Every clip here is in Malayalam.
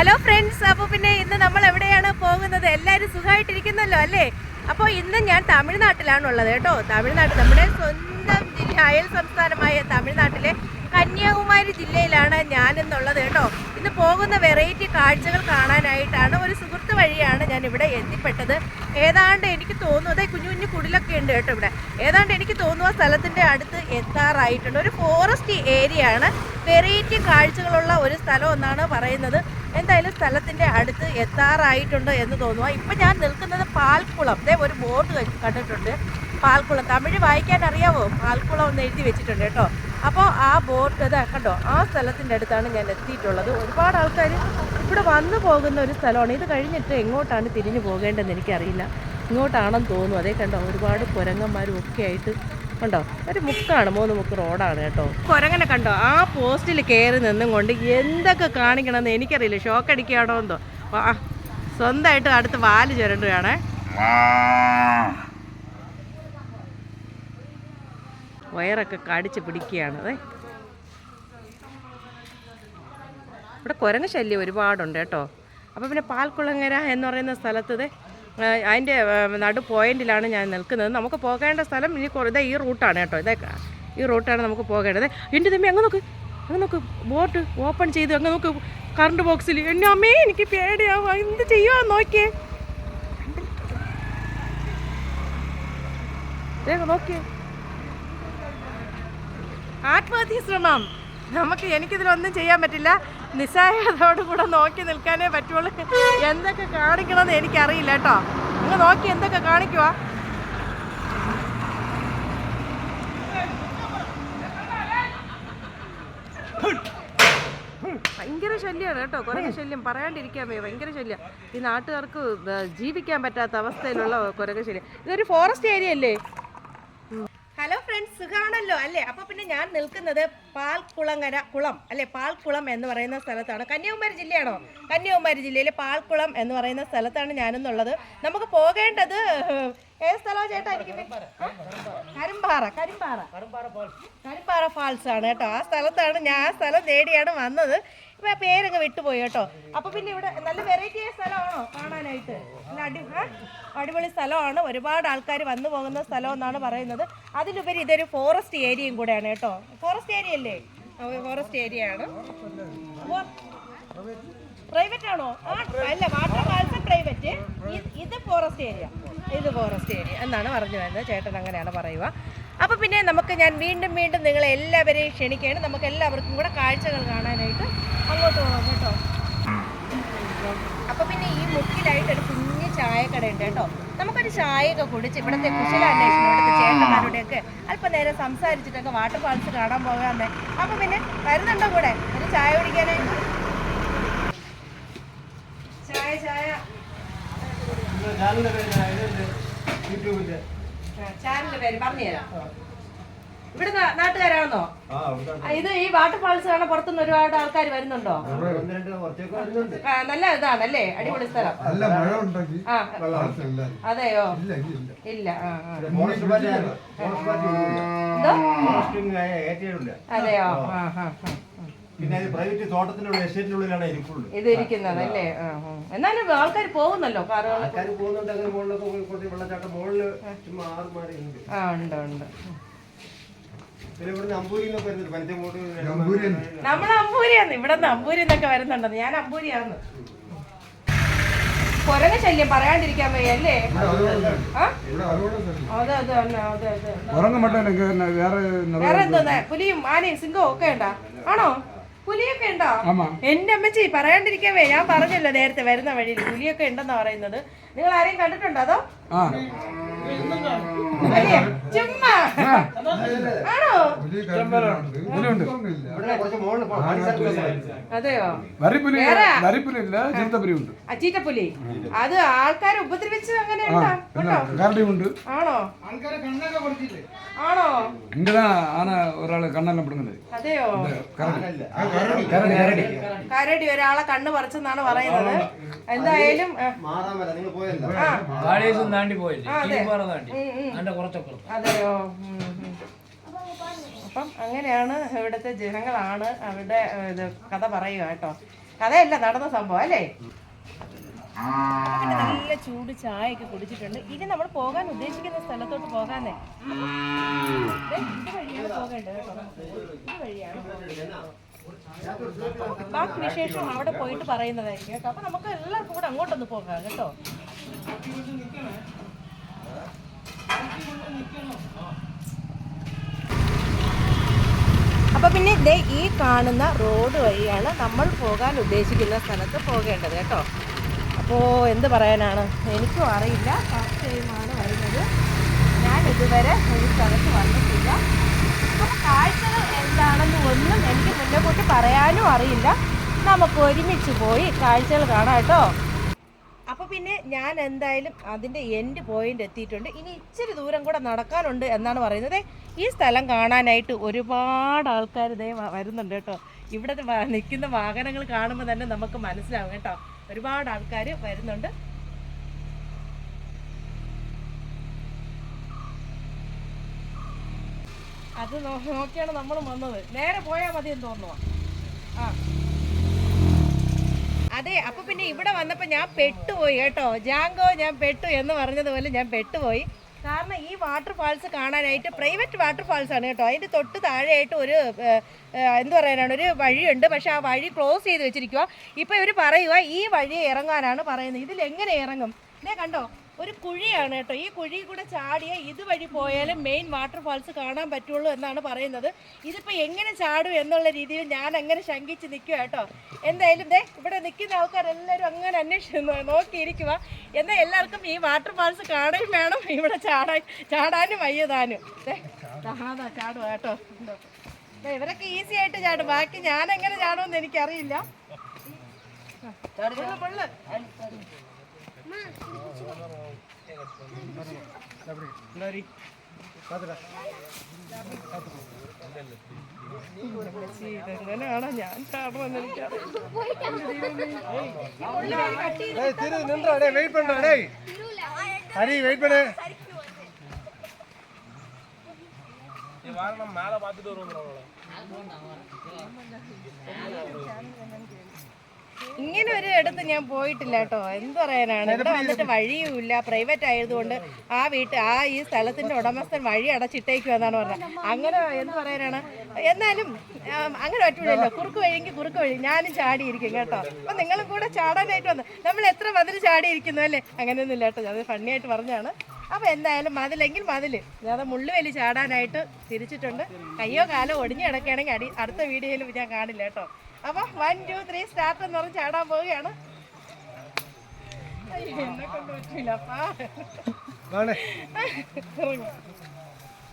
ഹലോ ഫ്രണ്ട്സ് അപ്പോൾ പിന്നെ ഇന്ന് നമ്മൾ എവിടെയാണ് പോകുന്നത്? എല്ലാവരും സുഖമായിട്ടിരിക്കുന്നല്ലോ അല്ലേ? അപ്പോൾ ഇന്ന് ഞാൻ തമിഴ്നാട്ടിലാണുള്ളത് കേട്ടോ. തമിഴ്നാട് നമ്മുടെ സ്വന്തം ജില്ല അയൽ സംസ്ഥാനമായ തമിഴ്നാട്ടിലെ കന്യാകുമാരി ജില്ലയിലാണ് ഞാനെന്നുള്ളത് കേട്ടോ. ഇന്ന് പോകുന്ന വെറൈറ്റി കാഴ്ചകൾ കാണാനായിട്ടാണ് ഒരു സുഹൃത്ത് വഴിയാണ് ഞാൻ ഇവിടെ എത്തിപ്പെട്ടത്. ഏതാണ്ട് എനിക്ക് തോന്നുന്നു അതെ കുഞ്ഞു കുഞ്ഞു കുടിലൊക്കെ ഉണ്ട് കേട്ടോ ഇവിടെ. ഏതാണ്ട് എനിക്ക് തോന്നുന്നു ആ സ്ഥലത്തിന്റെ അടുത്ത് എത്താറായിട്ടുണ്ട്. ഒരു ഫോറസ്റ്റ് ഏരിയയാണ് വെറൈറ്റി കാഴ്ചകളുള്ള ഒരു സ്ഥലം എന്നാണ് പറയുന്നത്. എന്തായാലും സ്ഥലത്തിന്റെ അടുത്ത് എത്താറായിട്ടുണ്ട് എന്ന് തോന്നുക ഇപ്പം ഞാൻ നിൽക്കുന്നത് പാൽക്കുളം. ദേ ഒരു ബോർഡ് കണ്ടിട്ടുണ്ട്. പാൽക്കുളം. തമിഴ് വായിക്കാൻ അറിയാവോ? പാൽക്കുളം എന്ന് എഴുതി വെച്ചിട്ടുണ്ട് കേട്ടോ. അപ്പോൾ ആ ബോർഡ് ഇത് കണ്ടോ? ആ സ്ഥലത്തിന്റെ അടുത്താണ് ഞാൻ എത്തിയിട്ടുള്ളത്. ഒരുപാട് ആൾക്കാർ ഇവിടെ വന്നു പോകുന്ന ഒരു സ്ഥലമാണ്. ഇത് കഴിഞ്ഞിട്ട് എങ്ങോട്ടാണ് തിരിഞ്ഞു പോകേണ്ടതെന്ന് എനിക്കറിയില്ല. ഇങ്ങോട്ടാണെന്ന് തോന്നുന്നു. അതേ കണ്ടോ? ഒരുപാട് കുരങ്ങന്മാരും ഒക്കെ ആയിട്ട് കണ്ടോ? ഒരു മുക്കാണ് മൂന്ന് മുക്ക് റോഡാണ് കേട്ടോ. കുരങ്ങനെ കണ്ടോ? ആ പോസ്റ്റിൽ കയറി നിന്നും കൊണ്ട് എന്തൊക്കെ കാണിക്കണമെന്ന് എനിക്കറിയില്ല. ഷോക്ക് അടിക്കുകയാണോ എന്തോ? ആ സ്വന്തമായിട്ട് അടുത്ത് വാൽ ചുരണ്ടുകയാണേ. വയറൊക്കെ കടിച്ച് പിടിക്കുകയാണ്. അതെ ഇവിടെ കുരങ്ങ ശല്യം ഒരുപാടുണ്ട് കേട്ടോ. അപ്പോൾ പിന്നെ പാൽക്കുളങ്ങര എന്ന് പറയുന്ന സ്ഥലത്ത് അതിന്റെ നടു പോയിന്റിലാണ് ഞാൻ നിൽക്കുന്നത്. നമുക്ക് പോകേണ്ട സ്ഥലം ഇനി ഇതാ ഈ റൂട്ടാണ് കേട്ടോ. ഇതേ ഈ റൂട്ടാണ് നമുക്ക് പോകേണ്ടത്. എന്റെ തമ്മി അങ്ങ് നോക്ക്. അങ്ങ് നോക്ക്. ബോട്ട് ഓപ്പൺ ചെയ്ത് അങ്ങ് നോക്ക്. കറണ്ട് ബോക്സിൽ. എന്റെ അമ്മേ എനിക്ക് പേടിയാവുക. എന്ത് ചെയ്യുക നോക്കിയേ. ആത്മഹത്യ ശ്രമം. നമുക്ക് എനിക്കിതിലൊന്നും ചെയ്യാൻ പറ്റില്ല. നിസ്സഹായതയോട് കൂടെ നോക്കി നിൽക്കാനേ പറ്റുള്ളൂ. എന്തൊക്കെ കാണിക്കണമെന്ന് എനിക്കറിയില്ല കേട്ടോ. നിങ്ങൾ നോക്കി എന്തൊക്കെ കാണിക്കുക ഭയങ്കര ശല്യമാണ് കേട്ടോ. കുറേ ശല്യം. പറയാണ്ടിരിക്കാൻ വയ്യ ഭയങ്കര ശല്യം. ഈ നാട്ടുകാർക്ക് ജീവിക്കാൻ പറ്റാത്ത അവസ്ഥയിലുള്ള കുറേ ശല്യം. ഇതൊരു ഫോറസ്റ്റ് ഏരിയ അല്ലേ? സുഖാണല്ലോ അല്ലേ? അപ്പൊ പിന്നെ ഞാൻ നിൽക്കുന്നത് പാൽക്കുളങ്ങര കുളം അല്ലെ? പാൽക്കുളം എന്ന് പറയുന്ന സ്ഥലത്താണ്. കന്യാകുമാരി ജില്ലയാണോ? കന്യാകുമാരി ജില്ലയിലെ പാൽക്കുളം എന്ന് പറയുന്ന സ്ഥലത്താണ് ഞാനെന്നുള്ളത്. നമുക്ക് പോകേണ്ടത് ഏത് സ്ഥലമാണ് ചേട്ടാ എനിക്ക്? കരിമ്പാറ കരിമ്പാറ. കരിമ്പാറ ഫാൾസ്. ആണ് കേട്ടോ. ആ സ്ഥലത്താണ് ഞാൻ ആ സ്ഥലം തേടിയാണ് വന്നത്. പേരങ്ങ് വിട്ടുപോയി കേട്ടോ. അപ്പൊ പിന്നെ ഇവിടെ നല്ല വെറൈറ്റി ആയ സ്ഥലമാണോ കാണാനായിട്ട്? നല്ല അടി? അടിപൊളി സ്ഥലമാണ്. ഒരുപാട് ആൾക്കാർ വന്നു പോകുന്ന സ്ഥലം എന്നാണ് പറയുന്നത്. അതിലുപരി ഇതൊരു ഫോറസ്റ്റ് ഏരിയയും കൂടെയാണ് കേട്ടോ. ഫോറസ്റ്റ് ഏരിയ അല്ലേ? ഫോറസ്റ്റ് ഏരിയ ആണ്. പ്രൈവറ്റ് ആണോ? അല്ല വാട്ടർ ഫാൾസ് പ്രൈവറ്റ് ഇത് ഫോറസ്റ്റ് ഏരിയ ഇത് ഫോറസ്റ്റ് ഏരിയ എന്നാണ് പറഞ്ഞു വരുന്നത്. ചേട്ടൻ അങ്ങനെയാണ് പറയുക. അപ്പോൾ പിന്നെ നമുക്ക് ഞാൻ വീണ്ടും വീണ്ടും നിങ്ങളെ എല്ലാവരെയും ക്ഷണിക്കുകയാണ്. നമുക്ക് എല്ലാവർക്കും കൂടെ കാഴ്ചകൾ കാണാനായിട്ട് അങ്ങോട്ട് പോകാം കേട്ടോ. അപ്പൊ പിന്നെ ഈ മുക്കിലായിട്ട് ഒരു കുഞ്ഞ് ചായക്കട ഉണ്ട് കേട്ടോ. നമുക്കൊരു ചായയൊക്കെ കുടിച്ച് ഇവിടുത്തെ കുശലാന്വേഷണം ഇവിടുത്തെ ചേട്ടന്മാരുടെയൊക്കെ അല്പനേരം സംസാരിച്ചിട്ടൊക്കെ വാട്ടർ ഫാൾസ് കാണാൻ പോകാമെന്നേ. അപ്പോൾ പിന്നെ വരുന്നുണ്ടോ കൂടെ? ഒരു ചായ കുടിക്കാനായിട്ട് ചായ ചായ. ചാനലിന്റെ പേര് പറഞ്ഞുതരാം. ഇവിടെ നാട്ടുകാരാണോ? ആ, ഇത് ഈ വാട്ടർ ഫാൾസ് കാണാൻ പുറത്തുനിന്ന് ഒരുപാട് ആൾക്കാർ വരുന്നുണ്ടോ? ആ, നല്ല ഇതാണല്ലേ? അടിപൊളി സ്ഥലം. അതെയോ? ഇല്ല അതെയോ. പിന്നെ പ്രൈവറ്റ് തോട്ടത്തിനുള്ള എസ്റ്റേറ്റിനുള്ളിലാണ് ഇരിപ്പുള്ളൂ. ഇത് ഇരിക്കുന്നത് അല്ലേ ആ ആ. എന്നാലും ആൾക്കാർ പോകുന്നല്ലോ കാറുകൾ ആൾക്കാർ പോകുന്നുണ്ട് അങ്ങനെ മുകളിലൊക്കെ പോയി കുറച്ച് വെള്ളച്ചാട്ടം മുകളിൽ ചുമ്മാ ആറ് മാറി ഉണ്ട് ആ ഉണ്ട് ഉണ്ട് പിന്നെ ഇവിടുന്ന് അമ്പൂരി എന്നൊക്കെ വരുന്നത് പഞ്ചമൂട് അമ്പൂരിയിൽ നമ്മൾ അമ്പൂരിയാണ് ഇവിടെ അമ്പൂരി എന്നൊക്കെ വരുന്നുണ്ടെന്ന് ഞാൻ അമ്പൂരിയാന്ന്. കൊരങ്ങ ശല്യം പറയാണ്ടിരിക്കാൻ വയ്യ അല്ലേ അതെ അതെ അതെ അതെ. വേറെ എന്തോന്നെ? പുലിയും ആനയും സിംഗവും ഒക്കെ ഉണ്ടാ? ആണോ? പുലിയൊക്കെ ഉണ്ടോ? എന്റെ അമ്മച്ചി പറയാണ്ടിരിക്കാവേ ഞാൻ പറഞ്ഞല്ലോ നേരത്തെ വരുന്ന വഴിയിൽ പുലിയൊക്കെ ഉണ്ടെന്നാ പറയുന്നത്. നിങ്ങൾ ആരെയും കണ്ടിട്ടുണ്ടോ അതോ? ചുമ്മാ. ചീത്തപ്പുലി. ഉണ്ട് അത് ആൾക്കാരെ ഉപദ്രവിച്ച് അങ്ങനെ ഉണ്ട് ആണോ? ആണോ? കരടി. ഒരാളെ കണ്ണ് പറിച്ചെന്നാണ് പറയുന്നത്. എന്തായാലും താണ്ടി അതെയോ. അപ്പം അങ്ങനെയാണ് ഇവിടുത്തെ ജനങ്ങളാണ് അവിടെ ഇത് കഥ പറയുക കേട്ടോ. കഥയല്ല നടന്ന സംഭവം അല്ലേ? നല്ല ചൂട് ചായയൊക്കെ കുടിച്ചിട്ടുണ്ട്. ഇനി നമ്മൾ പോകാൻ ഉദ്ദേശിക്കുന്ന സ്ഥലത്തോട്ട് ഇത് വഴിയാണ് പോകേണ്ടത്. ഇത് വഴിയാണ് ബാക്കി വിശേഷം അവിടെ പോയിട്ട് പറയുന്നതായിരിക്കും കേട്ടോ. അപ്പൊ നമുക്ക് എല്ലാവർക്കും കൂടെ അങ്ങോട്ടൊന്ന് പോകാം കേട്ടോ. അപ്പൊ പിന്നെ ഇതേ ഈ കാണുന്ന റോഡ് വഴിയാണ് നമ്മൾ പോകാൻ ഉദ്ദേശിക്കുന്ന സ്ഥലത്ത് പോകേണ്ടത് കേട്ടോ. അപ്പോൾ എന്ത് പറയാനാണ്? എനിക്കും അറിയില്ല. ഫസ്റ്റ് വരുന്നത്. ഞാൻ ഇതുവരെ ഒരു സ്ഥലത്ത് വന്നിട്ടില്ല. അപ്പോൾ കാഴ്ചകൾ എന്താണെന്ന് ഒന്നും എനിക്ക് മുന്നേ കൂട്ടി പറയാനും അറിയില്ല. നമുക്ക് ഒരുമിച്ച് പോയി കാഴ്ചകൾ കാണാം കേട്ടോ. അപ്പോൾ പിന്നെ ഞാൻ എന്തായാലും അതിന്റെ എൻഡ് പോയിന്റ് എത്തിയിട്ടുണ്ട്. ഇനി ഇച്ചിരി ദൂരം കൂടെ നടക്കാനുണ്ട് എന്നാണ് പറയുന്നത്. ഈ സ്ഥലം കാണാനായിട്ട് ഒരുപാട് ആൾക്കാർ ഇതേ വരുന്നുണ്ട് കേട്ടോ. ഇവിടെ നിൽക്കുന്ന വാഹനങ്ങൾ കാണുമ്പോൾ തന്നെ നമുക്ക് മനസ്സിലാവും കേട്ടോ. ഒരുപാട് ആൾക്കാർ വരുന്നുണ്ട്. അത് നോക്കിയാണ് നമ്മൾ വന്നത്. നേരെ പോയാൽ മതി എന്ന് തോന്നുന്നു. ആ. അതെ അപ്പൊ പിന്നെ ഇവിടെ വന്നപ്പോ ഞാൻ പെട്ടുപോയി കേട്ടോ. ജാങ്കോ ഞാൻ പെട്ടു എന്ന് പറഞ്ഞതുപോലെ ഞാൻ പെട്ടുപോയി. കാരണം ഈ വാട്ടർ ഫാൾസ് കാണാനായിട്ട് പ്രൈവറ്റ് വാട്ടർ ഫാൾസ് ആണ് കേട്ടോ. അതിന്റെ തൊട്ട് താഴെയായിട്ട് ഒരു എന്ത് പറയാനാണ് ഒരു വഴിയുണ്ട്. പക്ഷെ ആ വഴി ക്ലോസ് ചെയ്ത് വെച്ചിരിക്കുക ഇപ്പൊ ഇവർ പറയുക ഈ വഴി ഇറങ്ങാനാണ് പറയുന്നത്. ഇതിൽ എങ്ങനെ ഇറങ്ങും? ഇതേ കണ്ടോ? ഒരു കുഴിയാണ് കേട്ടോ. ഈ കുഴി കൂടെ ചാടിയ ഇതുവഴി പോയാലും മെയിൻ വാട്ടർ ഫാൾസ് കാണാൻ പറ്റുള്ളൂ എന്നാണ് പറയുന്നത്. ഇതിപ്പോൾ എങ്ങനെ ചാടും എന്നുള്ള രീതിയിൽ ഞാൻ അങ്ങനെ ശങ്കിച്ച് നിൽക്കുക കേട്ടോ. എന്തായാലും ദേ ഇവിടെ നിൽക്കുന്ന ആൾക്കാരെല്ലാവരും അങ്ങനെ അന്വേഷിച്ചു നോക്കിയിരിക്കുക എന്നാൽ എല്ലാവർക്കും ഈ വാട്ടർ കാണാൻ വേണം. ഇവിടെ ചാടാൻ ചാടാനും വയ്യതാനും ചാടുക കേട്ടോ. ഇവരൊക്കെ ഈസി ആയിട്ട് ചാടും. ബാക്കി ഞാൻ എങ്ങനെ ചാടുമെന്ന് എനിക്കറിയില്ല. പൊള്ള്, പൊള്ള്. ചേച്ചി, ഇതെങ്ങനെയാണോ ഞാൻ ചാടുമെന്ന് എനിക്കറിയില്ല டேய் திரு நின்றா டேய் வெயிட் பண்றா டேய் ஹரி வெயிட் பண்ணு ഇങ്ങനെ ഒരു ഇടത്ത് ഞാൻ പോയിട്ടില്ല കേട്ടോ. എന്ത് പറയാനാണ്? ഇവിടെ വന്നിട്ട് വഴിയുമില്ല. പ്രൈവറ്റ് ആയതുകൊണ്ട് ആ വീട്ട് ആ ഈ സ്ഥലത്തിന്റെ ഉടമസ്ഥൻ വഴി അടച്ചിട്ടേക്കും എന്നാണ് പറഞ്ഞത്. അങ്ങനെ എന്ത് പറയാനാണ്? എന്നാലും അങ്ങനെ പറ്റൂലല്ലോ. കുറുക്ക് വഴിയെങ്കിൽ കുറുക്ക് വഴി. ഞാനും ചാടിയിരിക്കും കേട്ടോ. അപ്പൊ നിങ്ങളും കൂടെ ചാടാനായിട്ട് വന്നു. നമ്മൾ എത്ര മതിൽ ചാടിയിരിക്കുന്നു അല്ലേ? അങ്ങനെയൊന്നും ഇല്ല കേട്ടോ. അത് ഫണ്ണിയായിട്ട് പറഞ്ഞാണ്. അപ്പൊ എന്തായാലും മതിലെങ്കിൽ മതിൽ. ഞാൻ മുള്ളുവലി ചാടാനായിട്ട് തിരിച്ചിട്ടുണ്ട്. കയ്യോ കാലോ ഒടിഞ്ഞു കിടക്കുകയാണെങ്കിൽ അടി അടുത്ത വീഡിയോയിൽ ഞാൻ കാണില്ല കേട്ടോ. അപ്പൊ വൺ ടു ത്രീ സ്റ്റാർട്ട് എന്ന് പറഞ്ഞ് ചാടാൻ പോവുകയാണ്. എന്നെ കൊണ്ട് പറ്റില്ലപ്പാ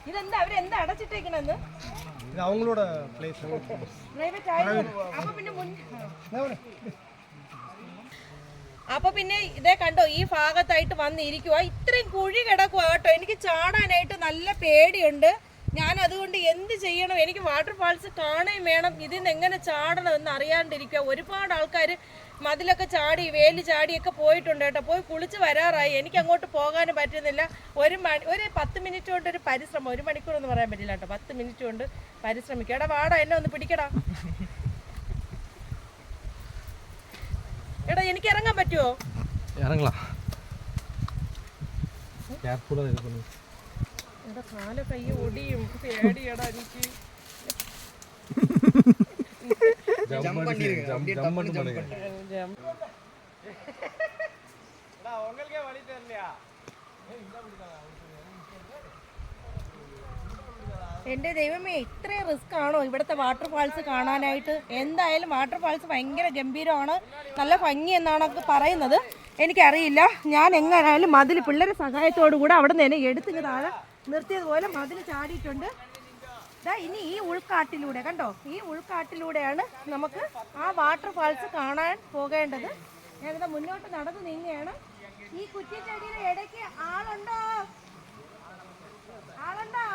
ഇതെന്താ അവരെന്താ അടച്ചിട്ടേക്കണെന്ന്? അവങ്ങളോട് പ്രൈവറ്റ് ആയിരുന്നു അപ്പൊ പിന്നെ മുൻ പിന്നെ ഇതേ കണ്ടോ ഈ ഭാഗത്തായിട്ട് വന്നിരിക്കുക ഇത്രയും കുഴി കിടക്കുക എനിക്ക് ചാടാനായിട്ട് നല്ല പേടിയുണ്ട്. ഞാൻ അതുകൊണ്ട് എന്ത് ചെയ്യണം? എനിക്ക് വാട്ടർ ഫാൾസ് കാണുകയും വേണം. ഇതിൽ നിന്ന് എങ്ങനെ ചാടണം എന്ന് അറിയാണ്ടിരിക്കുക. ഒരുപാട് ആൾക്കാർ മതിലൊക്കെ ചാടി വേലി ചാടിയൊക്കെ പോയിട്ടുണ്ട് കേട്ടോ. പോയി കുളിച്ച് വരാറായി. എനിക്ക് അങ്ങോട്ട് പോകാനും പറ്റുന്നില്ല. ഒരു മണി ഒരു പത്ത് മിനിറ്റ് കൊണ്ട് ഒരു പരിശ്രമം ഒരു മണിക്കൂർ എന്ന് പറയാൻ പറ്റില്ല കേട്ടോ. പത്ത് മിനിറ്റ് കൊണ്ട് പരിശ്രമിക്കുക. എടാ വാടാ എന്നെ ഒന്ന് പിടിക്കടാ. എടാ എനിക്ക് ഇറങ്ങാൻ പറ്റുമോ ഇറങ്ങലാ എന്റെ കാല കൈ ഓടിയും പേടിയടാ എനിക്ക്. എന്റെ ദൈവമേ ഇത്രയും റിസ്ക് ആണോ ഇവിടുത്തെ വാട്ടർ ഫാൾസ് കാണാനായിട്ട്? എന്തായാലും വാട്ടർ ഫാൾസ് ഭയങ്കര ഗംഭീരമാണ്. നല്ല ഭംഗി എന്നാണ് പറയുന്നത്. എനിക്കറിയില്ല ഞാൻ എങ്ങനായാലും മതിൽ പിള്ളേരെ സഹായത്തോടു കൂടെ അവിടെ നിന്ന് എന്നെ താഴെ നിർത്തിയതുപോലെ മതിൽ ചാടിയിട്ടുണ്ട്. ഇനി ഈ ഉൾക്കാട്ടിലൂടെ കണ്ടോ? ഈ ഉൾക്കാട്ടിലൂടെയാണ് നമുക്ക് ആ വാട്ടർ ഫാൾസ് കാണാൻ പോകേണ്ടത്. ഞാനിവിടെ മുന്നോട്ട് നടന്നു നീങ്ങുകയാണ്. ഈ കുറ്റിച്ചെടിയുടെ ഇടയ്ക്ക് ആളുണ്ടോ? ആളുണ്ടോ?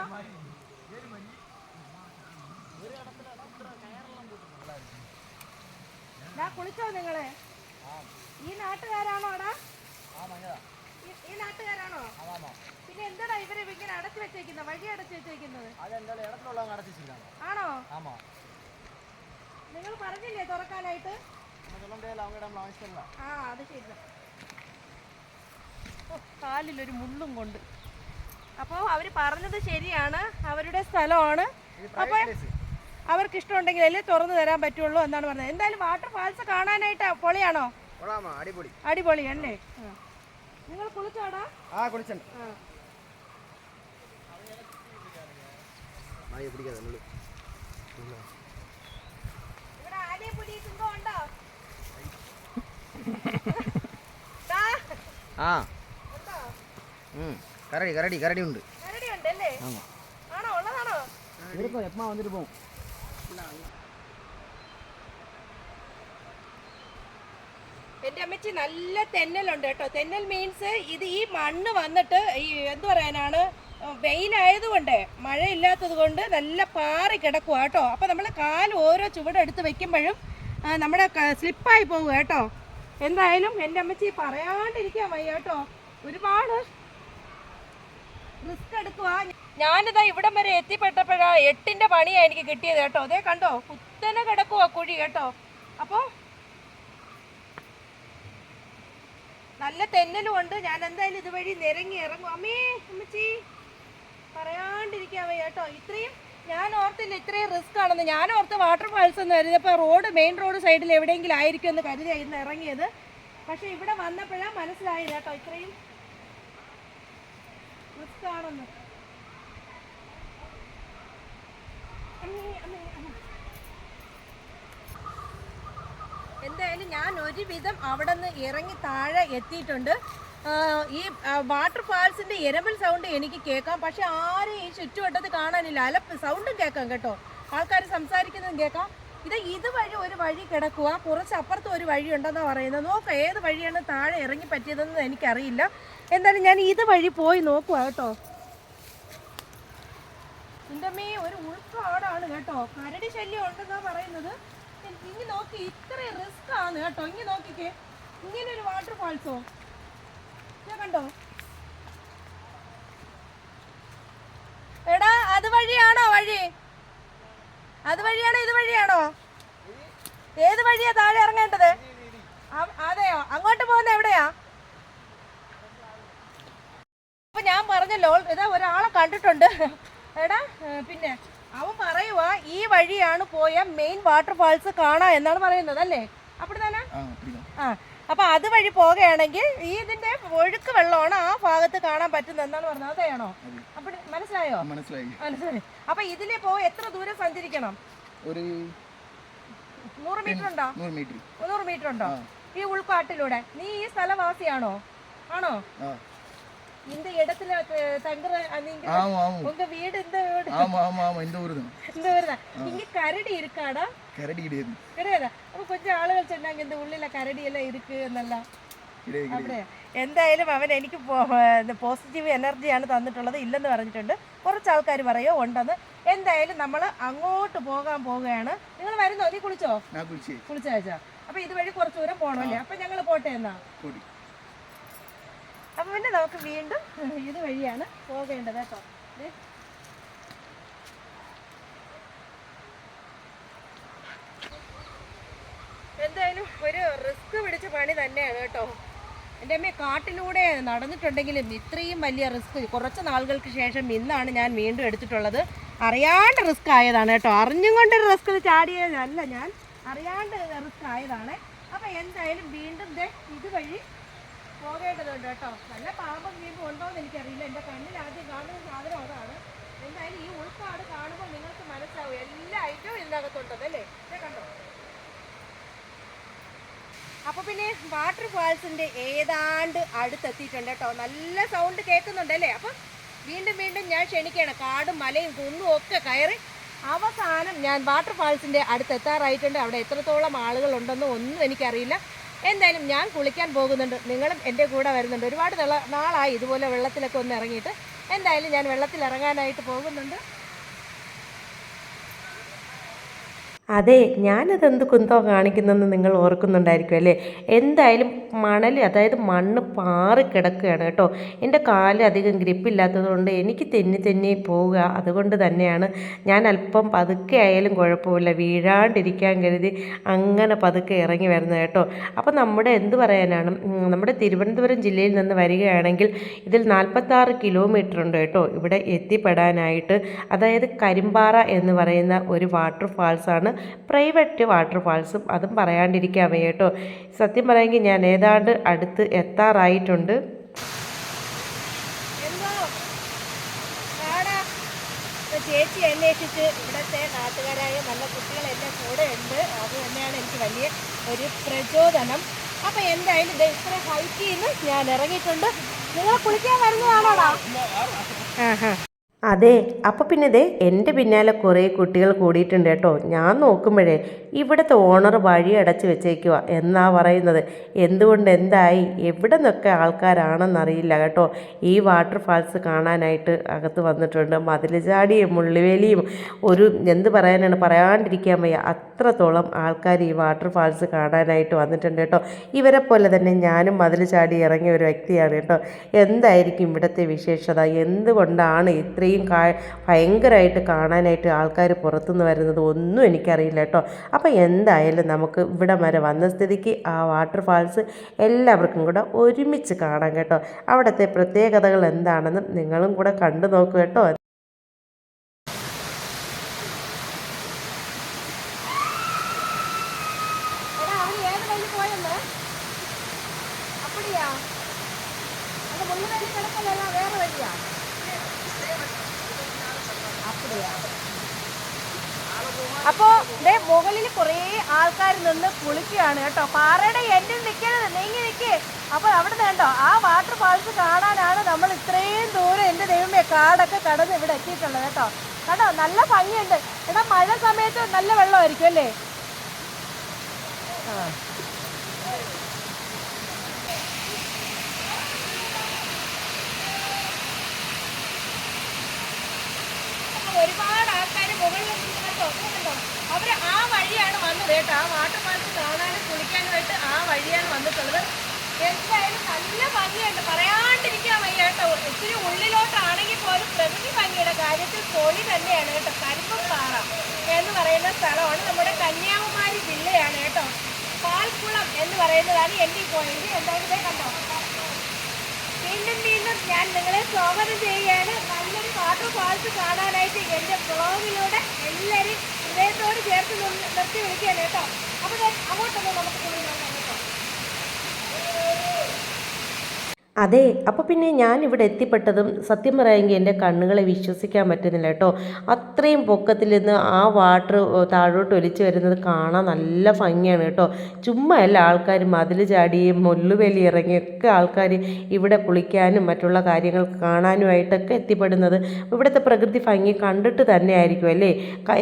കുളിച്ചോ നിങ്ങളെ? ഈ നാട്ടുകാരാണോ അടാ? ഈ- നാട്ടുകാരാണോ? പിന്നെ എന്താടാ ഇവരെ ഇങ്ങനെ അടച്ചു വെച്ചേക്കുന്നത് വഴി അടച്ചു വെച്ചേക്കുന്നത് ആണോ? നിങ്ങൾ പറഞ്ഞില്ലേ തുറക്കാനായിട്ട്? ആ അത് ശരി. കാലിലൊരു മുള്ളും കൊണ്ട്. അപ്പോൾ അവർ പറഞ്ഞത് ശരിയാണ്. അവരുടെ സ്ഥലമാണ്. അപ്പോൾ അവർക്ക് ഇഷ്ടമുണ്ടെങ്കിൽ അല്ലേ തുറന്നു തരാൻ പറ്റുള്ളൂ എന്നാണ് പറഞ്ഞത്. എന്തായാലും വാട്ടർ ഫാൾസ് കാണാനായിട്ട് പൊളിയാണോ? അടിപൊളി. അടിപൊളി അല്ലേ? നിങ്ങൾ കുളിച്ചോടാ. ആ കുളിച്ചുണ്ട്. ആ. മായ പിടിക്കാതെ നമ്മൾ ഇവിടെ ആനയും പുലിയും സിംഹവും ഉണ്ടോ? ദാ, ആ. ഉണ്ടോ? ഉം. കരടി കരടി കരടി ഉണ്ട് കരടി ഉണ്ടല്ലേ ആണോ ഉള്ളതാണോ? എപ്പാ വന്നിട്ട് പോകും അമ്മച്ചി നല്ല തെന്നലുണ്ട് കേട്ടോ. തെന്നൽ മീൻസ് ഇത് ഈ മണ്ണ് വന്നിട്ട് ഈ എന്ത് പറയാനാണ്? വെയിലായതുകൊണ്ട് മഴയില്ലാത്തത് കൊണ്ട് നല്ല പാറി കിടക്കുക കേട്ടോ. അപ്പോൾ നമ്മൾ കാൽ ഓരോ ചുവടെടുത്ത് വെക്കുമ്പോഴും നമ്മുടെ സ്ലിപ്പായി പോകുക കേട്ടോ. എന്തായാലും എന്റെ അമ്മച്ചി പറയാണ്ടിരിക്കാൻ വയ്യ കേട്ടോ. ഒരുപാട് റിസ്ക് എടുക്കുക ഞാനിതാ ഇവിടം വരെ എത്തിപ്പെട്ടപ്പോഴാണ് എട്ടിന്റെ പണിയാണ് എനിക്ക് കിട്ടിയത് കേട്ടോ. അതേ കണ്ടോ കുത്തനെ കിടക്കുക കുഴി കേട്ടോ. അപ്പോൾ നല്ല തെന്നലും ഉണ്ട് ഞാൻ എന്തായാലും ഇതുവഴി നിരങ്ങി ഇറങ്ങും. അമ്മേ അമ്മച്ചി. പറയാണ്ടിരിക്കാൻ വയ്യ കേട്ടോ. ഇത്രയും ഞാൻ ഓർത്തില്ല ഇത്രയും റിസ്ക് ആണെന്ന്. ഞാൻ ഓർത്ത് വാട്ടർ ഫാൾസ് എന്ന് കരുതിയപ്പോൾ റോഡ് മെയിൻ റോഡ് സൈഡിൽ എവിടെയെങ്കിലും ആയിരിക്കും എന്ന് കരുതിയായിരുന്നു ഇറങ്ങിയത്. പക്ഷെ ഇവിടെ വന്നപ്പോഴാണ് മനസ്സിലായത് കേട്ടോ ഇത്രയും റിസ്ക് ആണെന്ന്. അമ്മേ, അമ്മേ, അമ്മേ. എന്തായാലും ഞാൻ ഒരുവിധം അവിടെ നിന്ന് ഇറങ്ങി താഴെ എത്തിയിട്ടുണ്ട്. ഈ വാട്ടർ ഫാൾസിന്റെ ഇരമ്പൽ സൗണ്ട് എനിക്ക് കേൾക്കാം. പക്ഷെ ആരും ഈ ചുറ്റുവട്ടത്ത് കാണാനില്ല. അല്ല സൗണ്ടും കേൾക്കാം കേട്ടോ. ആൾക്കാർ സംസാരിക്കുന്നതും കേൾക്കാം. ഇത് ഇതുവഴി ഒരു വഴി കിടക്കുക. കുറച്ച് അപ്പുറത്ത് ഒരു വഴി ഉണ്ടെന്നാണ് പറയുന്നത്. നോക്കാം ഏത് വഴിയാണ് താഴെ ഇറങ്ങി പറ്റിയതെന്ന് എനിക്കറിയില്ല. എന്തായാലും ഞാൻ ഇത് വഴി പോയി നോക്കുക കേട്ടോ. എന്റെ ഒരു ഉൾക്കാടാണ് കേട്ടോ. കരടി ശല്യം ഉണ്ടെന്നാ പറയുന്നത്. ഇനി നോക്കി ഇത്രയും റിസ്ക് ആണ് കേട്ടോ. ഇനി നോക്കിക്കേ. ഇങ്ങനെ ഒരു വാട്ടർ ഫാൾസോ ഞാൻ കണ്ടോ? എടാ അത് വഴിയാണോ വഴി? അത് വഴിയാണോ ഇത് വഴിയാണോ? ഏത് വഴിയാ താഴെ ഇറങ്ങേണ്ടത്? അതെയോ? അങ്ങോട്ട് പോകുന്ന എവിടെയാ? അപ്പൊ ഞാൻ പറഞ്ഞല്ലോ ഇതാ ഒരാളെ കണ്ടിട്ടുണ്ട്. എടാ പിന്നെ? അവൻ പറയുവാ ഈ വഴിയാണ് പോയ മെയിൻ വാട്ടർഫാൾസ് കാണാ എന്നാണ് പറയുന്നത് അല്ലേ? അപ്പോൾ തന്നെ ആ അപ്പൊ അത് വഴി പോകുകയാണെങ്കിൽ ഈ ഇതിന്റെ ഒഴുക്ക് വെള്ളമാണ് ആ ഭാഗത്ത് കാണാൻ പറ്റുന്നത് എന്നാണ് പറഞ്ഞത്. അതെയാണോ അപ്പൊ മനസ്സിലായോ? മനസ്സിലായി. മനസ്സിലായി. അപ്പൊ ഇതിലെ പോയി എത്ര ദൂരം സഞ്ചരിക്കണം? ഒരു നൂറ് മീറ്റർ ഉണ്ടോ? നൂറ് മീറ്റർ നൂറ് മീറ്റർ ഉണ്ടോ? ഈ ഉൾക്കാട്ടിലൂടെ. നീ ഈ സ്ഥലവാസിയാണോ? ആണോ? എന്തായാലും അവൻ എനിക്ക് പോസിറ്റീവ് എനർജിയാണ് തന്നിട്ടുള്ളത് ഇല്ലെന്ന് പറഞ്ഞിട്ടുണ്ട്. കുറച്ച് ആൾക്കാർ പറയോ ഉണ്ടെന്ന്. എന്തായാലും നമ്മൾ അങ്ങോട്ട് പോകാൻ പോവുകയാണ്. നിങ്ങൾ വരുന്നോ? നീ കുളിച്ചോ? കുളിച്ചാച്ചാ അപ്പൊ ഇതുവഴി കുറച്ചു ദൂരം പോകണമല്ലേ അപ്പൊ ഞങ്ങൾ പോട്ടെ എന്നാ. അപ്പൊ പിന്നെ നമുക്ക് വീണ്ടും ഇത് വഴിയാണ് പോകേണ്ടത് കേട്ടോ. എന്തായാലും ഒരു റിസ്ക് പിടിച്ച പണി തന്നെയാണ് കേട്ടോ. എന്റെ അമ്മ കാട്ടിലൂടെ നടന്നിട്ടുണ്ടെങ്കിലും ഇത്രയും വലിയ റിസ്ക് കുറച്ച് നാളുകൾക്ക് ശേഷം ഇന്നാണ് ഞാൻ വീണ്ടും എടുത്തിട്ടുള്ളത്. അറിയാണ്ട് റിസ്ക് ആയതാണ് കേട്ടോ. അറിഞ്ഞും കൊണ്ട് റിസ്ക് ചാടിയതല്ല ഞാൻ. അറിയാണ്ട് റിസ്ക് ആയതാണ്. അപ്പം എന്തായാലും വീണ്ടും ഇതുവഴി പോകേണ്ടതുണ്ട് കേട്ടോ. നല്ല പാമ്പും വീമ്പും ഉണ്ടോ എന്ന് എനിക്കറിയില്ല. എന്റെ കണ്ണിൽ ആദ്യം കാണുന്ന സാധനം അതാണ്. എന്തായാലും ഈ ഉൾക്കാട് കാണുമ്പോൾ നിങ്ങൾക്ക് മനസ്സിലാവും എല്ലാ ഐറ്റവും ഇതിനകത്തുണ്ടത് അല്ലേ? കണ്ടോ? അപ്പൊ പിന്നെ വാട്ടർ ഫാൾസിന്റെ ഏതാണ്ട് അടുത്തെത്തിയിട്ടുണ്ട് കേട്ടോ. നല്ല സൗണ്ട് കേൾക്കുന്നുണ്ട് അല്ലേ? അപ്പൊ വീണ്ടും വീണ്ടും ഞാൻ ക്ഷണിക്കുകയാണ്. കാടും മലയും കുന്നും ഒക്കെ കയറി അവസാനം ഞാൻ വാട്ടർ ഫാൾസിന്റെ അടുത്ത് എത്താറായിട്ടുണ്ട് അവിടെ എത്രത്തോളം ആളുകൾ ഉണ്ടെന്ന് ഒന്നും എനിക്കറിയില്ല. എന്തായാലും ഞാൻ കുളിക്കാൻ പോകുന്നുണ്ട്. നിങ്ങളും എന്റെ കൂടെ വരുന്നുണ്ട്. ഒരുപാട് നാള- നാളായി ഇതുപോലെ വെള്ളത്തിലൊക്കെ ഒന്ന് ഇറങ്ങിയിട്ട്. എന്തായാലും ഞാൻ വെള്ളത്തിൽ ഇറങ്ങാനായിട്ട് പോകുന്നുണ്ട്. അതെ ഞാനതെന്ത് കുന്തോ കാണിക്കുന്നതെന്ന് നിങ്ങൾ ഓർക്കുന്നുണ്ടായിരിക്കും അല്ലേ? എന്തായാലും മണൽ അതായത് മണ്ണ് പാറി കിടക്കുകയാണ് കേട്ടോ. എന്റെ കാൽ അധികം ഗ്രിപ്പില്ലാത്തതുകൊണ്ട് എനിക്ക് തെന്നി തെന്നി പോവുക അതുകൊണ്ട് തന്നെയാണ് ഞാൻ അല്പം പതുക്കെ ആയാലും കുഴപ്പമില്ല. വീഴാണ്ടിരിക്കാൻ കരുതി അങ്ങനെ പതുക്കെ ഇറങ്ങി വരുന്നത് കേട്ടോ. അപ്പോൾ നമ്മുടെ എന്ത് പറയാനാണ്? നമ്മുടെ തിരുവനന്തപുരം ജില്ലയിൽ നിന്ന് വരികയാണെങ്കിൽ ഇതിൽ നാൽപ്പത്താറ് കിലോമീറ്റർ ഉണ്ട് കേട്ടോ. ഇവിടെ എത്തിപ്പെടാനായിട്ട്. അതായത് കരിമ്പാറ എന്ന് പറയുന്ന ഒരു വാട്ടർ ഫാൾസാണ് പ്രൈവറ്റ് വാട്ടർഫാൾസും അതും പറയാണ്ടിരിക്കാൻ വയ്യ കേട്ടോ. സത്യം പറയാമെങ്കിൽ ഞാൻ ഏതാണ്ട് അടുത്ത് എത്താറായിട്ടുണ്ട്. ചേച്ചി അന്വേഷിച്ച് ഇവിടുത്തെ നാട്ടുകാരായ നല്ല കുട്ടികൾ എന്റെ കൂടെ ഉണ്ട്. അത് തന്നെയാണ് എനിക്ക് വലിയ ഒരു പ്രചോദനം. അപ്പം എന്തായാലും ഇത്ര ഹൈറ്റിൽ നിന്ന് ഞാൻ ഇറങ്ങിയിട്ടുണ്ട്. നിങ്ങൾ കുളിക്കാൻ വരുന്നതാണോടാ? അതെ അപ്പോൾ പിന്നെ ഇതേ എന്റെ പിന്നാലെ കുറേ കുട്ടികൾ കൂടിയിട്ടുണ്ട് കേട്ടോ. ഞാൻ നോക്കുമ്പോഴേ ഇവിടുത്തെ ഓണർ വഴി അടച്ച് വെച്ചേക്കുക എന്നാ പറയുന്നത്? എന്തുകൊണ്ട് എന്തായി? എവിടെ നിന്നൊക്കെ ആൾക്കാരാണെന്നറിയില്ല കേട്ടോ. ഈ വാട്ടർ ഫാൾസ് കാണാനായിട്ട് അകത്ത് വന്നിട്ടുണ്ട്. മതിലുചാടിയും മുള്ളിവേലിയും ഒരു എന്ത് പറയാനാണ്? പറയാണ്ടിരിക്കാൻ വയ്യ. അത്രത്തോളം ആൾക്കാർ ഈ വാട്ടർ ഫാൾസ് കാണാനായിട്ട് വന്നിട്ടുണ്ട് കേട്ടോ. ഇവരെ പോലെ തന്നെ ഞാനും മതിൽ ചാടി ഇറങ്ങിയ ഒരു വ്യക്തിയാണ് കേട്ടോ. എന്തായിരിക്കും ഇവിടുത്തെ വിശേഷത? എന്തുകൊണ്ടാണ് ഇത്രയും കാ ഭയങ്കരമായിട്ട് കാണാനായിട്ട് ആൾക്കാർ പുറത്തുനിന്ന് വരുന്നത് ഒന്നും എനിക്കറിയില്ല കേട്ടോ. അപ്പോൾ എന്തായാലും നമുക്ക് ഇവിടെ വരെ വന്ന സ്ഥിതിക്ക് ആ വാട്ടർ ഫാൾസ് എല്ലാവർക്കും കൂടെ ഒരുമിച്ച് കാണാം കേട്ടോ. അവിടുത്തെ പ്രത്യേകതകൾ എന്താണെന്നും നിങ്ങളും കൂടെ കണ്ടു നോക്കൂ കേട്ടോ അപ്പോ ദേ മുകളിൽ കുറേ ആൾക്കാർ നിന്ന് കുളിക്കുകയാണ് കേട്ടോ. പാറയുടെ എൻഡിൽ നിൽക്കരുത് നീങ്ങി നിൽക്കേ അപ്പൊ അവിടെ കണ്ടോ ആ വാട്ടർ ഫാൾസ് കാണാനാണ് നമ്മൾ ഇത്രയും ദൂരം എന്റെ ദൈവമേ കാടൊക്കെ കടന്ന് ഇവിടെ എത്തിയിട്ടുള്ളത് കേട്ടോ. കേട്ടോ നല്ല ഭംഗിയുണ്ട്. എടാ മഴ സമയത്ത് നല്ല വെള്ളമായിരിക്കും അല്ലേ? ആ. ഒരുപാട് ആൾക്കാർ മുകളിൽ നിന്ന് കേട്ടോ അവർ ആ വഴിയാണ് വന്നത് കേട്ടോ. ആ വാട്ടർ ഫാൾസ് കാണാനും കുളിക്കാനുമായിട്ട് ആ വഴിയാണ് വന്നിട്ടുള്ളത്. എന്തായാലും നല്ല ഭംഗിയുണ്ട്. പറയാണ്ടിരിക്കാൻ വയ്യ കേട്ടോ. ഇച്ചിരി ഉള്ളിലോട്ടാണെങ്കിൽ പോലും പ്രകൃതി ഭംഗിയുടെ കാര്യത്തിൽ പൊളി തന്നെയാണ് കേട്ടോ. കരിമ്പപ്പാറ എന്ന് പറയുന്ന സ്ഥലമാണ് നമ്മുടെ കന്യാകുമാരി ജില്ലയാണ് കേട്ടോ. പാൽക്കുളം എന്ന് പറയുന്നതാണ് എന്റെ ഈ പോയിന്റ് എന്തായാലും കണ്ടോ? വീണ്ടും വീണ്ടും ഞാൻ നിങ്ങളെ സ്വാഗതം ചെയ്യുകയാണ്. നല്ലൊരു വാട്ടർ ഫാൾസ് കാണാനായിട്ട് എന്റെ ബ്ലോഗിലൂടെ എല്ലാവരും ഹൃദയത്തോട് ചേർത്ത് നിർത്തി വിളിക്കുകയാണ് കേട്ടോ. അപ്പോൾ അങ്ങോട്ടൊന്ന് നമുക്ക് പോയി നോക്കാം. കേട്ടോ അതെ അപ്പോൾ പിന്നെ ഞാൻ ഇവിടെ എത്തിപ്പെട്ടതും സത്യം പറയാമെങ്കിൽ എന്റെ കണ്ണുകളെ വിശ്വസിക്കാൻ പറ്റുന്നില്ല കേട്ടോ. അത്രയും പൊക്കത്തിൽ നിന്ന് ആ വാട്ടർ താഴോട്ട് ഒലിച്ച് വരുന്നത് കാണാൻ നല്ല ഭംഗിയാണ് കേട്ടോ. ചുമ്മാ അല്ല ആൾക്കാർ മതിൽ ചാടിയും മുല്ലുവേലി ഇറങ്ങിയൊക്കെ ആൾക്കാർ ഇവിടെ കുളിക്കാനും മറ്റുള്ള കാര്യങ്ങൾ കാണാനുമായിട്ടൊക്കെ എത്തിപ്പെടുന്നത്. ഇവിടുത്തെ പ്രകൃതി ഭംഗി കണ്ടിട്ട് തന്നെ ആയിരിക്കും അല്ലേ?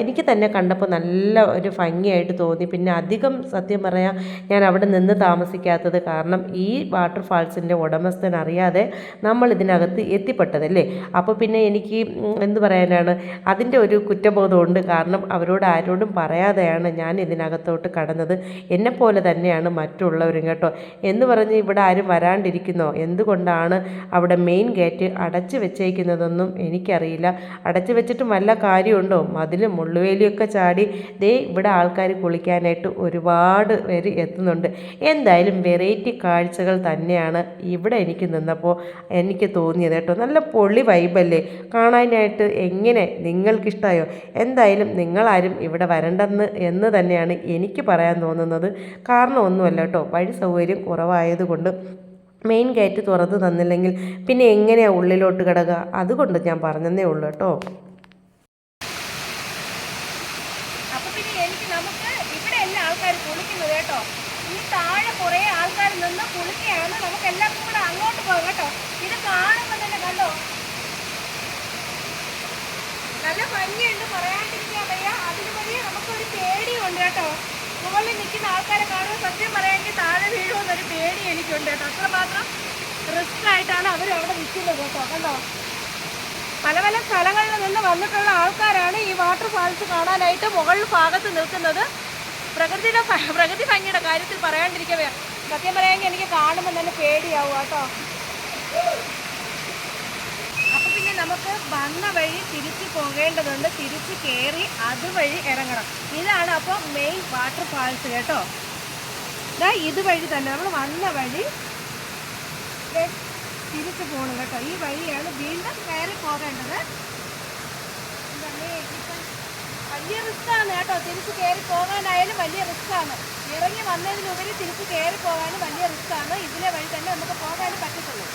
എനിക്ക് തന്നെ കണ്ടപ്പോൾ നല്ല ഒരു ഭംഗിയായിട്ട് തോന്നി. പിന്നെ അധികം സത്യം പറയാം ഞാൻ അവിടെ നിന്ന് താമസിക്കാത്തത് കാരണം ഈ വാട്ടർ ഫാൾസിന്റെ ഉടമസ്ഥൻ അറിയാതെ നമ്മൾ ഇതിനകത്ത് എത്തിപ്പെട്ടതല്ലേ? അപ്പോൾ പിന്നെ എനിക്ക് എന്ത് പറയാനാണ്? അതിന്റെ ഒരു കുറ്റബോധമുണ്ട്. കാരണം അവരോട് ആരോടും പറയാതെയാണ് ഞാൻ ഇതിനകത്തോട്ട് കടന്നത്. എന്നെപ്പോലെ തന്നെയാണ് മറ്റുള്ളവരും കേട്ടോ. എന്ന് പറഞ്ഞ് ഇവിടെ ആരും വരാണ്ടിരിക്കുന്നോ? എന്തുകൊണ്ടാണ് അവിടെ മെയിൻ ഗേറ്റ് അടച്ചു വെച്ചേക്കുന്നതെന്നും എനിക്കറിയില്ല. അടച്ചു വെച്ചിട്ടും വല്ല കാര്യമുണ്ടോ? മതിലും മുള്ളുവേലിയൊക്കെ ചാടി ദേ ഇവിടെ ആൾക്കാർ കുളിക്കാനായിട്ട് ഒരുപാട് പേര് എത്തുന്നുണ്ട്. എന്തായാലും വെറൈറ്റി കാഴ്ചകൾ തന്നെയാണ് ഇവിടെ എനിക്ക് നിന്നപ്പോൾ എനിക്ക് തോന്നിയത് കേട്ടോ നല്ല പൊള്ളി വൈബല്ലേ കാണാനായിട്ട് എങ്ങനെ നിങ്ങൾക്കിഷ്ടമായോ എന്തായാലും നിങ്ങളാരും ഇവിടെ വരണ്ടെന്ന് എന്ന് തന്നെയാണ് എനിക്ക് പറയാൻ തോന്നുന്നത്. കാരണം ഒന്നുമല്ല കേട്ടോ വഴി സൗകര്യം കുറവായതുകൊണ്ട് മെയിൻ ഗേറ്റ് തുറന്നു തന്നില്ലെങ്കിൽ പിന്നെ എങ്ങനെയാണ് ഉള്ളിലോട്ട് കിടക്കുക? അതുകൊണ്ട് ഞാൻ പറഞ്ഞതേ ഉള്ളൂ കേട്ടോ അപ്പൊ പിന്നെ എനിക്ക് നമുക്ക് ഇവിടെ എല്ലാ ആൾക്കാർ കുളിക്കുന്നത് കേട്ടോ ഈ താഴെ കുറെ ആൾക്കാർ നിന്ന് കുളിക്കുകയാണ് നമുക്ക് എല്ലാവർക്കും കൂടെ അങ്ങോട്ട് പോകാം കേട്ടോ ഇത് കാണുമ്പോൾ തന്നെ കണ്ടോ നല്ല ഭംഗിയുണ്ട് പറയാണ്ടിരിക്കാൻ വയ്യ. വലിയ നമുക്കൊരു പേടിയുണ്ട് കേട്ടോ. മുകളിൽ നിൽക്കുന്ന ആൾക്കാരെ കാണുമ്പോൾ സത്യം പറയാമെങ്കിൽ താഴെ വീഴുമെന്നൊരു പേടി എനിക്കുണ്ട് കേട്ടോ. അത്രമാത്രം റിസ്ക് ആയിട്ടാണ് അവർ അവിടെ നിൽക്കുന്നത് കേട്ടോ. കണ്ടോ? പല പല സ്ഥലങ്ങളിൽ നിന്ന് വന്നിട്ടുള്ള ആൾക്കാരാണ് ഈ വാട്ടർ ഫാൾസ് കാണാനായിട്ട് മുകളിൽ ഭാഗത്ത് നിൽക്കുന്നത്. പ്രകൃതിയുടെ പ്രകൃതി ഭംഗിയുടെ കാര്യത്തിൽ പറയാണ്ടിരിക്കവേ. സത്യം പറയാമെങ്കിൽ എനിക്ക് കാണുമ്പോൾ തന്നെ പേടിയാവും കേട്ടോ. പിന്നെ നമുക്ക് വന്ന വഴി തിരിച്ച് പോകേണ്ടതുണ്ട്. തിരിച്ച് കയറി അതുവഴി ഇറങ്ങണം. ഇതാണ് അപ്പോൾ മെയിൻ വാട്ടർ ഫാൾസ് കേട്ടോ. ദാ ഇതുവഴി തന്നെ നമ്മൾ വന്ന വഴി തിരിച്ച് പോകണം കേട്ടോ. ഈ വഴിയാണ് വീണ്ടും കയറി പോകേണ്ടത്. വലിയ റിസ്ക് റിസ്ക്കാണ് കേട്ടോ. തിരിച്ച് കയറി പോകാനായാലും വലിയ റിസ്ക് ആണ്. ഇറങ്ങി വന്നതിനുപരി തിരിച്ച് കയറി പോകാനും വലിയ റിസ്ക് ആണ്. ഇതിലെ വഴി തന്നെ നമുക്ക് പോകാനും പറ്റത്തുള്ളൂ.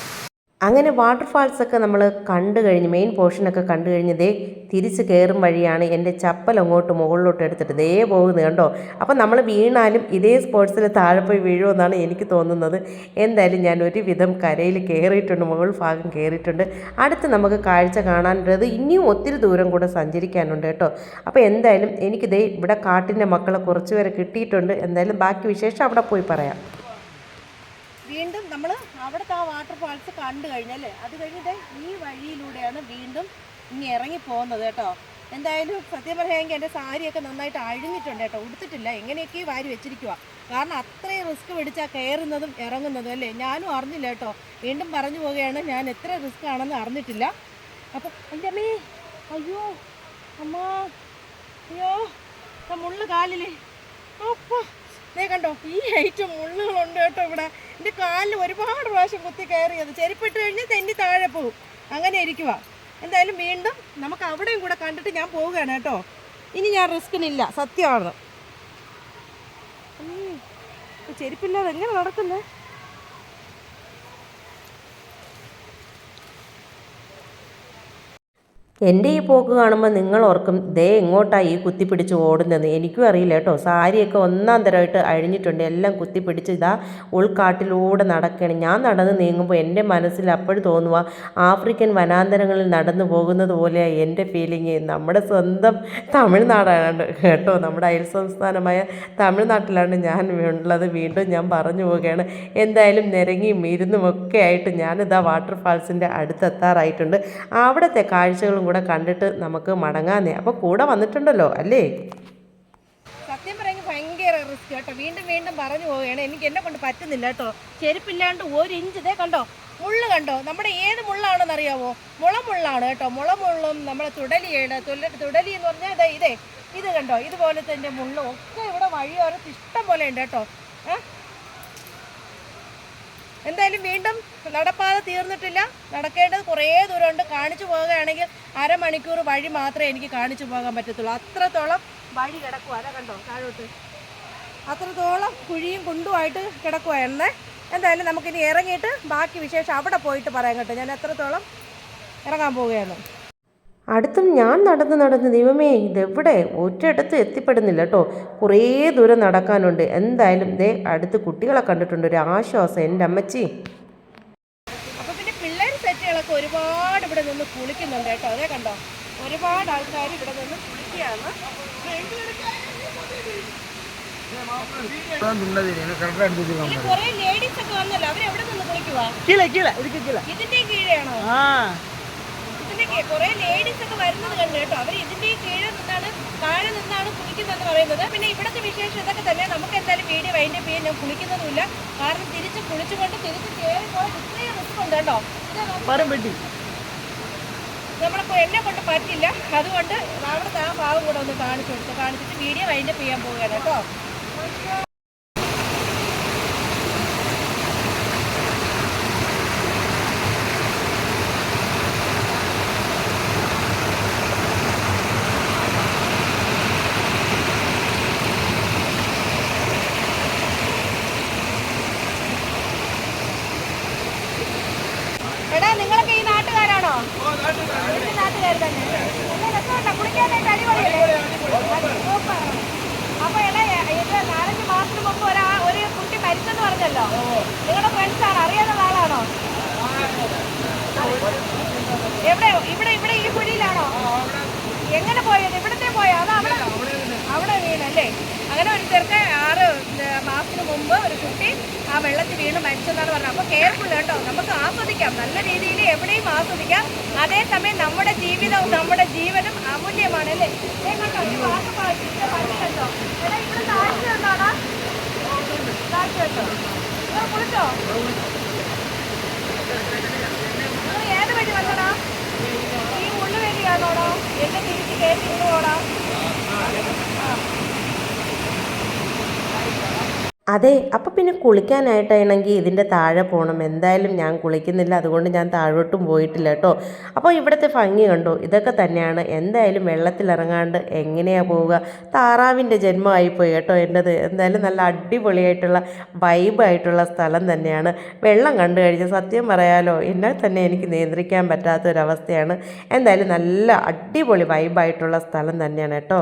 അങ്ങനെ വാട്ടർഫാൾസ് ഒക്കെ നമ്മൾ കണ്ടു കഴിഞ്ഞ് മെയിൻ പോർഷനൊക്കെ കണ്ടു കഴിഞ്ഞ് ദേ തിരിച്ച് കയറും വഴിയാണ് എന്റെ ചപ്പൽ അങ്ങോട്ട് മുകളിലോട്ട് എടുത്തിട്ട് ദേ പോകുന്നത് കണ്ടോ? അപ്പം നമ്മൾ വീണാലും ഇതേ സ്പോർട്സിൽ താഴെ പോയി വീഴുമെന്നാണ് എനിക്ക് തോന്നുന്നത്. എന്തായാലും ഞാൻ ഒരുവിധം കരയിൽ കയറിയിട്ടുണ്ട് മുകൾ ഭാഗം കയറിയിട്ടുണ്ട് അടുത്ത് നമുക്ക് കാഴ്ച കാണാനുള്ളത് ഇനിയും ഒത്തിരി ദൂരം കൂടെ സഞ്ചരിക്കാനുണ്ട് കേട്ടോ. അപ്പോൾ എന്തായാലും എനിക്കിതേ ഇവിടെ കാട്ടിന്റെ മക്കളെ കുറച്ച് പേരെ കിട്ടിയിട്ടുണ്ട്. എന്തായാലും ബാക്കി വിശേഷം അവിടെ പോയി പറയാം. വീണ്ടും നമ്മൾ അവിടുത്തെ ആ വാട്ടർ ഫാൾസ് കണ്ടു കഴിഞ്ഞല്ലേ? അത് കഴിഞ്ഞിട്ട് ഈ വഴിയിലൂടെയാണ് വീണ്ടും ഇനി ഇറങ്ങി പോകുന്നത് കേട്ടോ. എന്തായാലും സത്യം പറയാമെങ്കിൽ എന്റെ സാരിയൊക്കെ നന്നായിട്ട് അഴിഞ്ഞിട്ടുണ്ട് കേട്ടോ. ഉടുത്തിട്ടില്ല. എങ്ങനെയൊക്കെ വാരി വെച്ചിരിക്കുക കാരണം അത്രയും റിസ്ക് പിടിച്ചാൽ കയറുന്നതും ഇറങ്ങുന്നതും അല്ലേ? ഞാനും അറിഞ്ഞില്ല കേട്ടോ. വീണ്ടും പറഞ്ഞു പോവുകയാണ്. ഞാൻ എത്ര റിസ്ക് ആണെന്ന് അറിഞ്ഞിട്ടില്ല. അപ്പം എന്റെ അമ്മേ അയ്യോ അമ്മ അയ്യോ മുള്ളു കാലിലേ. അപ്പ. ദേ കണ്ടോ ഈ ഐറ്റം മുള്ളുകളുണ്ട് കേട്ടോ ഇവിടെ. എന്റെ കാലിൽ ഒരുപാട് പ്രാവശ്യം കുത്തി കയറിയത്. ചെരുപ്പിട്ട് കഴിഞ്ഞാൽ തെന്നി താഴെ പോകും. അങ്ങനെ ഇരിക്കുക എന്തായാലും വീണ്ടും നമുക്ക് അവിടെയും കൂടെ കണ്ടിട്ട് ഞാൻ പോവുകയാണ് കേട്ടോ. ഇനി ഞാൻ റിസ്കിനില്ല സത്യമാണ്. ചെരുപ്പില്ലാതെ എങ്ങനെ നടക്കുന്നത് എന്റെ ഈ പോക്ക് കാണുമ്പോൾ നിങ്ങൾ ഓർക്കും ദേ എങ്ങോട്ടാണ് ഈ കുത്തിപ്പിടിച്ച് ഓടുന്നത്? എനിക്കും അറിയില്ല കേട്ടോ. സാരിയൊക്കെ ഒന്നാം തരമായിട്ട് അഴിഞ്ഞിട്ടുണ്ട്. എല്ലാം കുത്തിപ്പിടിച്ച് ഇതാ ഉൾക്കാട്ടിലൂടെ നടക്കുകയാണ്. ഞാൻ നടന്ന് നീങ്ങുമ്പോൾ എന്റെ മനസ്സിൽ അപ്പോഴും തോന്നുക ആഫ്രിക്കൻ വനാന്തരങ്ങളിൽ നടന്നു പോകുന്നത് പോലെയാണ് എന്റെ ഫീലിംഗ് നമ്മുടെ സ്വന്തം തമിഴ്നാടാണ് കേട്ടോ. നമ്മുടെ അയൽ സംസ്ഥാനമായ തമിഴ്നാട്ടിലാണ് ഞാൻ ഉള്ളത്. വീണ്ടും ഞാൻ പറഞ്ഞു പോവുകയാണ്. എന്തായാലും നിരങ്ങിയും ഇരുന്നും ഒക്കെ ആയിട്ട് ഞാനിതാ വാട്ടർഫാൾസിന്റെ അടുത്തെത്താറായിട്ടുണ്ട്. അവിടുത്തെ കാഴ്ചകളും കൂടെ കണ്ടിട്ട് നമുക്ക് മടങ്ങാന്നേ. അപ്പോൾ കൂടെ വന്നിട്ടുണ്ടല്ലോ അല്ലേ? സത്യം പറയുമ്പോൾ ഭയങ്കര റിസ്ക് കേട്ടോ. വീണ്ടും വീണ്ടും പറഞ്ഞു പോവുകയാണ്. എനിക്ക് എന്നെ കൊണ്ട് പറ്റുന്നില്ല കേട്ടോ. ചെരുപ്പില്ലാണ്ട് ഒരു ഇഞ്ച് ഇതേ കണ്ടോ? മുള്ള് കണ്ടോ? നമ്മുടെ ഏത് മുള്ളാണെന്ന് അറിയാവോ മുളമുള്ളാണ് കേട്ടോ. മുളമുള്ളും നമ്മുടെ തുടലിയാണ്. തുടലി എന്ന് പറഞ്ഞാൽ ഇതേ ഇതേ. ഇത് കണ്ടോ? ഇതുപോലെ തന്നെ മുള്ളും ഒക്കെ ഇവിടെ വഴിയോരത്ത് ഇഷ്ടം പോലെ ഉണ്ട് കേട്ടോ. എന്തായാലും വീണ്ടും നടപ്പാത തീർന്നിട്ടില്ല. നടക്കേണ്ടത് കുറേ ദൂരമുണ്ട്. കാണിച്ചു പോവുകയാണെങ്കിൽ അരമണിക്കൂർ വഴി മാത്രമേ എനിക്ക് കാണിച്ചു പോകാൻ പറ്റത്തുള്ളൂ. അത്രത്തോളം വഴി കിടക്കുക കണ്ടോ താഴോട്ട്. അത്രത്തോളം കുഴിയും കുണ്ടുമായിട്ട് കിടക്കുവായിരുന്നേ എന്തായാലും നമുക്കിനി ഇറങ്ങിയിട്ട് ബാക്കി വിശേഷം അവിടെ പോയിട്ട് പറയാൻ കേട്ടോ. ഞാൻ എത്രത്തോളം ഇറങ്ങാൻ പോവുകയാണ്. അടുത്തും ഞാൻ നടന്ന് നടന്ന് ദൈവമേ ഇതെവിടെ? ഒറ്റയിടത്ത് എത്തിപ്പെടുന്നില്ല കേട്ടോ. കുറേ ദൂരം നടക്കാനുണ്ട്. എന്തായാലും ദേ അടുത്ത് കുട്ടികളെ കണ്ടിട്ടുണ്ട്. ഒരു ആശ്വാസം. എന്റെ അമ്മച്ചി. അപ്പോൾ പിന്നെ ഒരുപാട് ഇവിടെ നിന്ന് കുളിക്കുന്നുണ്ട് കേട്ടോ. അതേ കണ്ടോ? ഒരുപാട് ആൾക്കാർ ഇവിടെ നിന്ന് കുളിക്കുകയാണ്. ലേഡീസ് ഒക്കെ വന്നല്ലോ. അവരെവിടെ നിന്ന് കുളിക്കുവാ? ഇതിന്റെ കീഴെയാണോ? പുറത്തേക്ക് കുറെ ലേഡീസ് ഒക്കെ വരുന്നത് കണ്ടു കേട്ടോ. അവർ ഇതിന്റെ കീഴിൽ നിന്നാണ് താഴെ നിന്നാണ് കുളിക്കുന്നതെന്ന് പറയുന്നത്. പിന്നെ ഇവിടുത്തെ വിശേഷം ഇതൊക്കെ തന്നെ. നമുക്ക് എന്തായാലും വീഡിയോ വൈൻഡപ്പ് പേര് ഞാൻ കുളിക്കുന്നതുമില്ല. കാരണം തിരിച്ച് കുളിച്ചുകൊണ്ട് തിരിച്ച് കയറി പോകാൻ ഇത്രയും റിസ്ക് ഉണ്ട് കേട്ടോ. നമ്മളിപ്പോ എന്നെ കൊണ്ട് പറ്റില്ല. അതുകൊണ്ട് അവിടെ ആ ഭാവം കൂടെ ഒന്ന് കാണിച്ചു കൊടുത്തു കാണിച്ചിട്ട് വീഡിയോ വൈൻഡപ്പ് ചെയ്യാൻ പോവുകയാണ് കേട്ടോ. പറഞ്ഞല്ലോ നിങ്ങളുടെ ഫ്രണ്ട്സ് ആണ്. അറിയാവുന്ന ആളാണോ? എവിടെ? ഇവിടെ ഇവിടെ ഈ കുഴിയിലാണോ എങ്ങനെ പോയത്? ഇവിടത്തെ പോയോ? അതോ അവിടെ അവിടെ വീണല്ലേ? അങ്ങനെ ഒരു ചെറുക്കൻ ആറ് മാസത്തിന് മുമ്പ് ഒരു കുട്ടി ആ വെള്ളത്തിൽ വീണ് മരിച്ചെന്നാണ് പറഞ്ഞത്. അപ്പോൾ കെയർഫുൾ കേട്ടോ. നമുക്ക് ആസ്വദിക്കാം. നല്ല രീതിയിൽ എവിടെയും ആസ്വദിക്കാം. അതേസമയം നമ്മുടെ ജീവിതവും നമ്മുടെ ജീവനും അമൂല്യമാണ് അല്ലേ ദേ താഴ്ച കണ്ടോ? ഇവിടെ കുളിച്ചോ? നിങ്ങൾ ഏത് വഴി വന്നടാ ഈ ഉള്ളു വഴിയാണോടാ എന്നെ തിരിച്ച് കയറ്റി അതെ അപ്പം പിന്നെ കുളിക്കാനായിട്ടാണെങ്കിൽ ഇതിന്റെ താഴെ പോകണം എന്തായാലും ഞാൻ കുളിക്കുന്നില്ല അതുകൊണ്ട് ഞാൻ താഴോട്ടും പോയിട്ടില്ല കേട്ടോ. അപ്പോൾ ഇവിടുത്തെ ഭംഗി കണ്ടോ? ഇതൊക്കെ തന്നെയാണ്. എന്തായാലും വെള്ളത്തിലിറങ്ങാണ്ട് എങ്ങനെയാണ് പോവുക? താറാവിന്റെ ജന്മമായിപ്പോയി കേട്ടോ എന്റെത് എന്തായാലും നല്ല അടിപൊളിയായിട്ടുള്ള വൈബായിട്ടുള്ള സ്ഥലം തന്നെയാണ്. വെള്ളം കണ്ടു കഴിഞ്ഞാൽ സത്യം പറയാലോ എന്നെ തന്നെ എനിക്ക് നിയന്ത്രിക്കാൻ പറ്റാത്തൊരവസ്ഥയാണ്. എന്തായാലും നല്ല അടിപൊളി വൈബായിട്ടുള്ള സ്ഥലം തന്നെയാണ് കേട്ടോ.